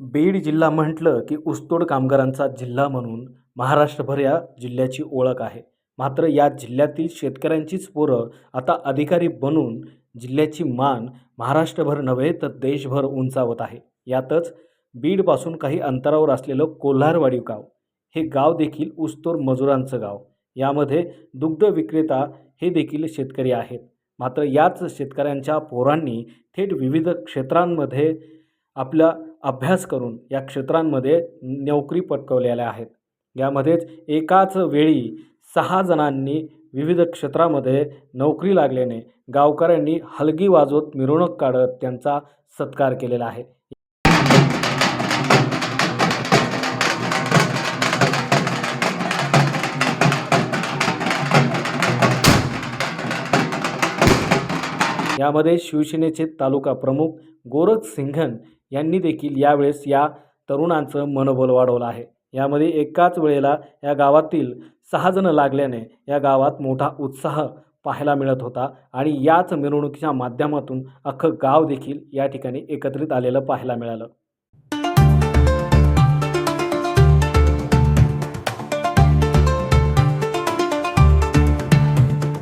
बीड जिल्हा म्हटलं की ऊसतोड कामगारांचा जिल्हा म्हणून महाराष्ट्रभर या जिल्ह्याची ओळख आहे. मात्र या जिल्ह्यातील शेतकऱ्यांचीच पोरं आता अधिकारी बनून जिल्ह्याची मान महाराष्ट्रभर नव्हे तर देशभर उंचावत आहे. यातच बीडपासून काही अंतरावर असलेलं कोल्हारवाडी गाव हे गाव देखील ऊसतोड मजुरांचं गाव. यामध्ये दुग्ध विक्रेता हे देखील शेतकरी आहेत. मात्र याच शेतकऱ्यांच्या पोरांनी थेट विविध क्षेत्रांमध्ये आपला अभ्यास करून या क्षेत्रांमध्ये नोकरी पटकवलेल्या आहेत. यामध्येच एकाच वेळी सहा जणांनी विविध क्षेत्रामध्ये नोकरी लागल्याने गावकऱ्यांनी हलगी वाजवत मिरवणूक काढत त्यांचा सत्कार केलेला आहे. यामध्ये शिवसेनेचे तालुका प्रमुख गोरख सिंघन यांनी देखील यावेळेस या तरुणांचं मनोबल वाढवलं आहे. यामध्ये एकाच वेळेला या गावातील सहाजणं लागल्याने या गावात मोठा उत्साह पाहायला मिळत होता आणि याच मिरवणुकीच्या माध्यमातून अख्खं गाव देखील या ठिकाणी एकत्रित आलेलं पाहायला मिळालं.